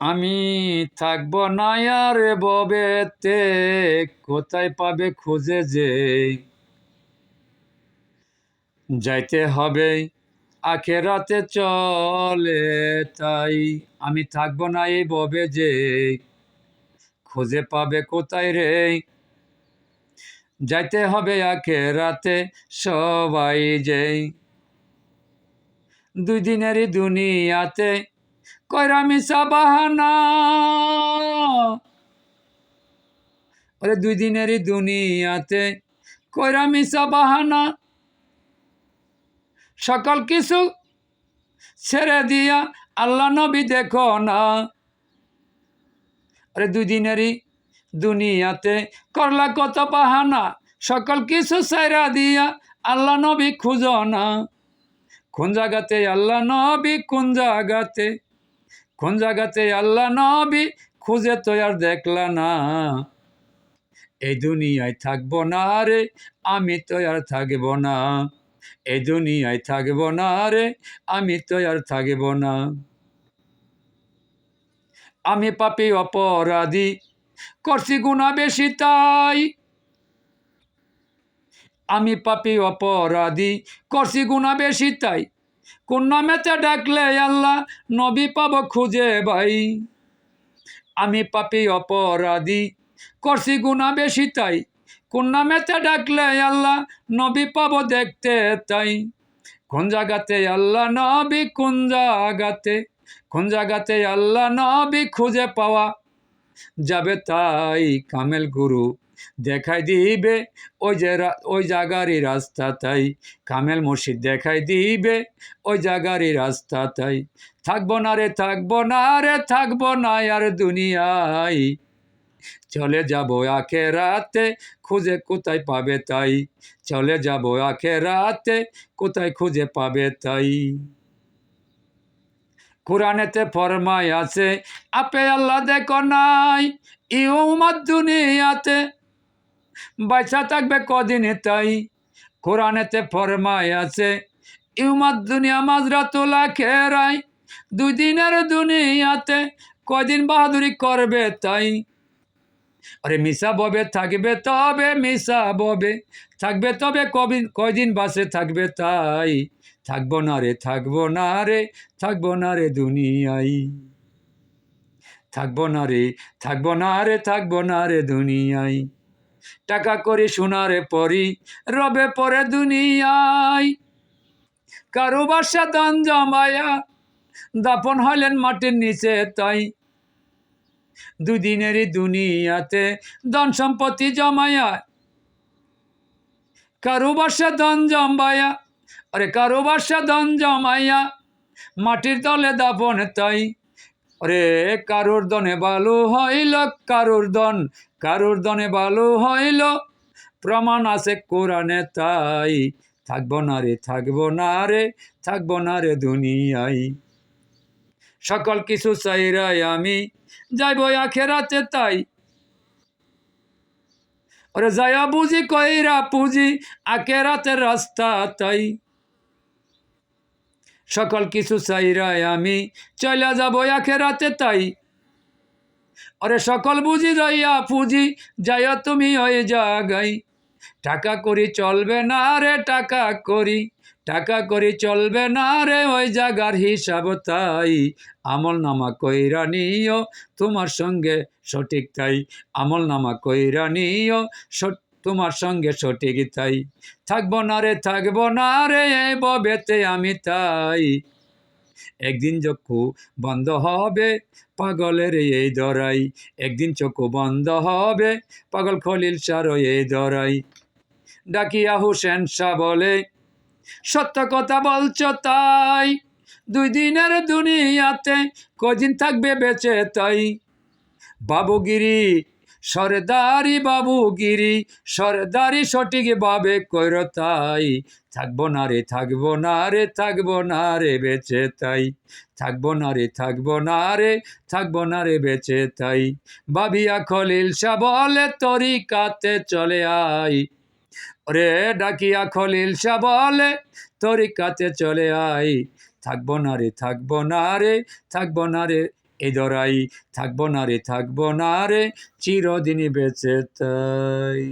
আমি থাকব না আর ববেতে, কোথায় পাবে খুঁজে যে? যাইতে হবে, আখেরাতে চলে তাই আমি থাকব না এই ববে যে। খুঁজে পাবে কোথায় রে? যাইতে হবে আখেরাতে সবাই যেই দুই দিনেরই দুনিয়াতে কয়রা মিশা বাহানা ওরে দুই দিনেরই দুনিয়াতে কয়রা মিশা বাহানা সকল কিছু ছেড়ে দিয়া আল্লাহ নবী দেখো না। আরে দুই দিনেরই দুনিয়াতে করলা কত বাহানা। সকল কিছু ছেড়ে দিয়া আল্লাহ নবী খুঁজো না। কোন জায়গাতে আল্লাহ নবী, কোন জায়গাতে কোন জায়গাতে আল্লাহ নবী খুঁজে তো আর দেখলা না। এই দুনিয়ায় থাকব না রে, আমি তো আর থাকব না। এই দুনিয়ায় থাকব না রে, আমি তো আর থাকব না। আমি পাপি অপরাধী, করছি গুণা বেশি তাই। আমি পাপি অপরাধী, করছি গুণা বেশি তাই। কোন ডাকলে আল্লাহ নবী পাব খুঁজে ভাই। আমি পাপি, অপরাধী, করছি গুণা বেশি তাই। কোন ডাকলে আল্লাহ নবী পাব দেখতে তাই। কোন জায়গাতে আল্লাহ নবী, কোন জায়গাতে? কোন জায়গাতে আল্লাহ নবী খুঁজে পাওয়া যাবে তাই কামেল গুরু। দেখাই দিবে ওই যে ওই জায়গারই রাস্তা তাই। কামেল মুর্শিদ, দেখাই দিবে ওই জায়গারই রাস্তা তাই। থাকব না রে, থাকব না রে, থাকব না আর দুনিয়ায়। চলে যাব আখে রাতে, খুঁজে কোথায় পাবে তাই। চলে যাব আখে রাতে, কোথায় খুঁজে পাবে তাই। কোরআনেতে ফরমাই আছে, আপে আল্লাহ দেখো নাই, ইউমাদ দুনিয়াতে বাচ্চা থাকবে কদিনে তাই কোরআনেতে ফরমাই আছে, ইউমাদ দুনিয়া মাজরা তোলা খেরাই দুই দিনের দুনিয়াতে কদিন বাহাদুরি করবে তাই। আরে মিশা ববে থাকবে তবে মিশা ববে থাকবে তবে কবিন কয়দিন বাসে থাকবে তাই। থাকব না রে, থাকব না রে, থাকব না রে দুনিয়াই থাকব না রে, থাকব না রে, থাকব না রে দুনিয়াই টাকা করি সোনারে পরি, রবে পরে দুনিয়ায়। কারও বাসা দান জমায়া দাপন হলেন মাটির নিচে তাই। দুদিনেরই দুনিয়াতে ধন সম্পত্তি জমায়া। কারও বাসা ধন জমায়া, আরে কারও বাসা ধন জমাইয়া মাটির তলে দাপন তাই। আরে কারোর দনে বালু হইল, কারোর দন কারোর দনে বালু হইল। প্রমাণ আছে কোরআনে তাই, থাকব না রে, থাকব না রে, থাকব না রে দুনিয়ায়। সকল কিছু চাইরাই আমি, যাইব আখেরাতে তাই। ওরে যায়া বুঝি, কইরা পুঁজি আখেরাতে রাস্তা তাই। সকল কিছু চাইরাই আমি। চলে যাব আখেরাতে তাই। আরে সকল বুঝি রইয়া পুঁজি, যাইয়া তুমি ওই জাগাই। টাকা করি চলবে না রে, টাকা করি। টাকা করি চলবে না রে, ওই জাগার হিসাব তাই। আমল নামা কইরা নিও, তোমার সঙ্গে সঠিক তাই। আমল নামা কইরা নিও সট- তোমার সঙ্গে সঠিক তাই। থাকব না রে, থাকব না রে, ববেতে আমি তাই। একদিন চক্ষু বন্ধ হবে, পাগলের এই দরাই। একদিন চক্ষু বন্ধ হবে, পাগল খলিল সার এই দরাই। ডাকিয়া হুসেন শাহ বলে, সত্য কথা বলছ তাই। দুই দিনের দুনিয়াতে কদিন থাকবে বেঁচে তাই? বাবুগিরি সরদারি বাবুগিরি, সরদারি সঠিক ভাবে তাই। থাকব না রে, থাকব না রে, থাকব না রে, বেঁচে তাই। থাকব না রে, থাকব না রে, থাকব না রে, বেঁচে তাই। বাবিয়া খলিল শাহ বলে তরিকাতে চলে আই ওরে ডাকিয়া খলিল শাহ বলে তরিকাতে চলে আই থাকব না রে, থাকব না রে, থাকব না রে এই ধরাই থাকব না রে থাকব না রে চিরদিনই বেঁচে তাই